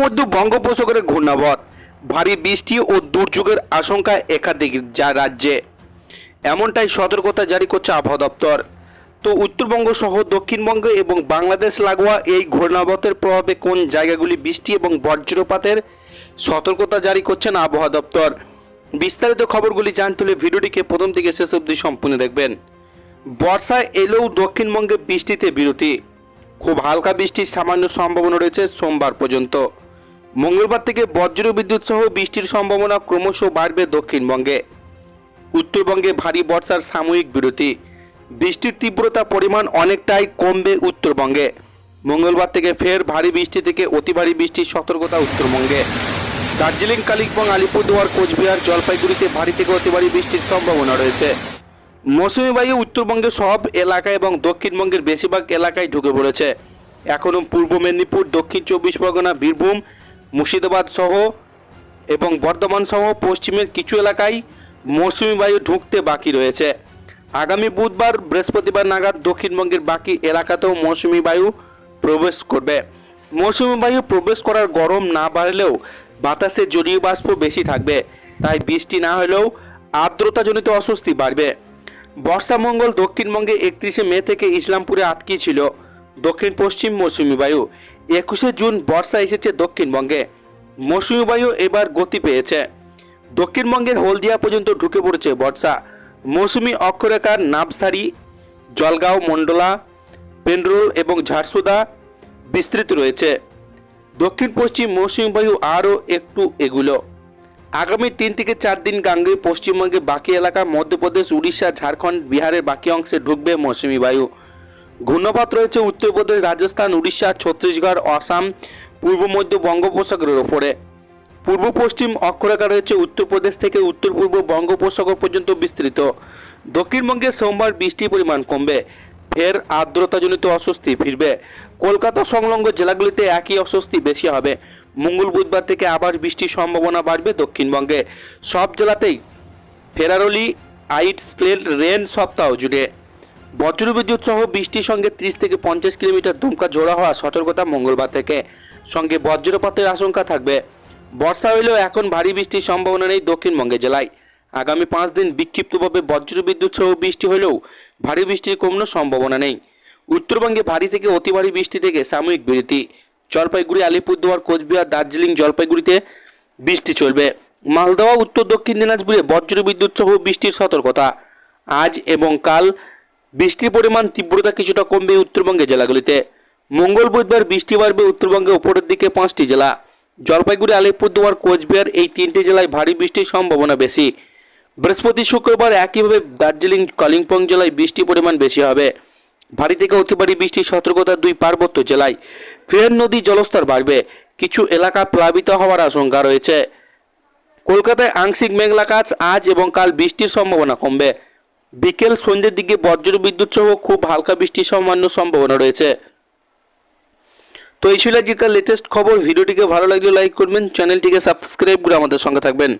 মধ্য বঙ্গোপসাগরে ঘূর্ণাবধ ভারী বৃষ্টি ও দুর্যোগের আশঙ্কা একাধিক যা রাজ্যে। এমনটাই সতর্কতা জারি করছে আবহাওয়া দপ্তর। তো উত্তরবঙ্গ সহ দক্ষিণবঙ্গ এবং বাংলাদেশ লাগোয়া এই ঘূর্ণাবতের প্রভাবে কোন জায়গাগুলি বৃষ্টি এবং বজ্রপাতের সতর্কতা জারি করছেন আবহাওয়া দপ্তর? বিস্তারিত খবরগুলি জানতে হলে ভিডিওটিকে প্রথম থেকে শেষ অবধি সম্পূর্ণ দেখবেন। বর্ষা এলেও দক্ষিণবঙ্গে বৃষ্টিতে বিরতি। খুব হালকা বৃষ্টির সামান্য সম্ভাবনা রয়েছে সোমবার পর্যন্ত। মঙ্গলবার থেকে বজ্র বিদ্যুৎ সহ বৃষ্টির সম্ভাবনা ক্রমশ বাড়বে দক্ষিণবঙ্গে। উত্তরবঙ্গে ভারী বর্ষার সাময়িক বিরতি। বৃষ্টির তীব্রতা পরিমাণ অনেকটাই কমবে উত্তরবঙ্গে। মঙ্গলবার থেকে ফের ভারী বৃষ্টি থেকে অতি ভারী বৃষ্টির সতর্কতা উত্তরবঙ্গে। দার্জিলিং, কালিম্পং, আলিপুরদুয়ার, কোচবিহার, জলপাইগুড়িতে ভারী থেকে অতি ভারী বৃষ্টির সম্ভাবনা রয়েছে। মৌসুমী বায়ু উত্তরবঙ্গের সব এলাকা এবং দক্ষিণবঙ্গের বেশিরভাগ এলাকায় ঢুকে পড়েছে। এখনও পূর্ব মেদিনীপুর, দক্ষিণ চব্বিশ পরগনা, বীরভূম মুর্শিদাবাদ সহ এবং বর্ধমান সহ পশ্চিমের কিছু এলাকায় মৌসুমী বায়ু ঢুকতে বাকি রয়েছে। আগামী বুধবার, বৃহস্পতিবার নাগাদ দক্ষিণবঙ্গের বাকি এলাকাতেও মৌসুমী বায়ু প্রবেশ করবে। মৌসুমী বায়ু প্রবেশ করার গরম না বাড়লেও বাতাসে জলীয় বাষ্প বেশি থাকবে, তাই বৃষ্টি না হলেও আর্দ্রতাজনিত অস্বস্তি বাড়বে। বর্ষামঙ্গল দক্ষিণবঙ্গে একত্রিশে মে থেকে ইসলামপুরে আটকে ছিল দক্ষিণ পশ্চিম মৌসুমী বায়ু। একুশে জুন বর্ষা এসেছে দক্ষিণবঙ্গে। মৌসুমী বায়ু এবার গতি পেয়েছে। দক্ষিণবঙ্গের হলদিয়া পর্যন্ত ঢুকে পড়েছে বর্ষা। মৌসুমী অক্ষরেখার নাবসারি, জলগাঁও মন্ডলা পেন্ড্রোল এবং ঝারসুদা বিস্তৃত রয়েছে। দক্ষিণ পশ্চিম মৌসুমী বায়ু আরও একটু এগুলো। আগামী তিন থেকে চার দিন গাঙ্গে পশ্চিমবঙ্গের বাকি এলাকা, মধ্যপ্রদেশ, উড়িষ্যা, ঝাড়খণ্ড, বিহারের বাকি অংশে ঢুকবে মৌসুমী বায়ু ঘূর্ণপাত রয়েছে উত্তরপ্রদেশ রাজস্থান, উড়িষ্যা, ছত্তিশগড়, আসাম, পূর্ব মধ্য বঙ্গোপসাগরের ওপরে। পূর্ব পশ্চিম অক্ষরেখা রয়েছে উত্তরপ্রদেশ থেকে উত্তর পূর্ব বঙ্গোপসাগর পর্যন্ত বিস্তৃত। দক্ষিণবঙ্গে সোমবার বৃষ্টির পরিমাণ কমবে। ফের আর্দ্রতাজনিত অস্বস্তি ফিরবে। কলকাতা সংলগ্ন জেলাগুলিতে একই অস্বস্তি বেশি হবে। মঙ্গল বুধবার থেকে আবার বৃষ্টির সম্ভাবনা বাড়বে দক্ষিণবঙ্গে। সব জেলাতেই ফেরারলি আইট স্প্লেড রেন সপ্তাহ জুড়ে। বজ্রবিদ্যুৎ সহ বৃষ্টির সঙ্গে ত্রিশ থেকে পঞ্চাশ কিলোমিটার ধুমকা জোড়া হওয়া সতর্কতা মঙ্গলবার থেকে। সঙ্গে বজ্রপাতের আশঙ্কা থাকবে। বর্ষা হইলেও এখন ভারী বৃষ্টির সম্ভাবনা নেই দক্ষিণবঙ্গে জেলায়। আগামী পাঁচ দিন বিক্ষিপ্তভাবে বজ্রবিদ্যুৎ সহ বৃষ্টি হলেও ভারী বৃষ্টির কোনো সম্ভাবনা নেই। উত্তরবঙ্গে ভারী থেকে অতি ভারী বৃষ্টি থেকে সাময়িক বিরতি। জলপাইগুড়ি, আলিপুরদুয়ার, কোচবিহার, দার্জিলিং জলপাইগুড়িতে বৃষ্টি চলবে। মালদহ উত্তর দক্ষিণ দিনাজপুরে বজ্রবিদ্যুৎ সহ বৃষ্টির সতর্কতা। আজ এবং কাল বৃষ্টির পরিমাণ তীব্রতা কিছুটা কমবে উত্তরবঙ্গের জেলাগুলিতে। মঙ্গল বুধবার বৃষ্টি বাড়বে উত্তরবঙ্গে উপরের দিকে পাঁচটি জেলা। জলপাইগুড়ি, আলিপুরদুয়ার, কোচবিহার এই তিনটি জেলায় ভারী বৃষ্টির সম্ভাবনা বেশি। বৃহস্পতি শুক্রবার একইভাবে দার্জিলিং, কালিম্পং জেলায় বৃষ্টির পরিমাণ বেশি হবে। ভারী থেকে অতি ভারী বৃষ্টির সতর্কতা দুই পার্বত্য জেলায়। ফের নদী জলস্তর বাড়বে। কিছু এলাকা প্লাবিত হওয়ার আশঙ্কা রয়েছে। কলকাতায় আংশিক মেঘলাকাশ আজ এবং কাল বৃষ্টির সম্ভাবনা কমবে। বিকেল সন্ধ্যের দিকে বজ্র বিদ্যুৎ সহ খুব হালকা বৃষ্টির সামান্য সম্ভাবনা রয়েছে। তো এই ছিল আজকের লেটেস্ট খবর। ভিডিওটিকে ভালো লাগলে লাইক করবেন। চ্যানেলটিকে সাবস্ক্রাইব করে আমাদের সঙ্গে থাকবেন।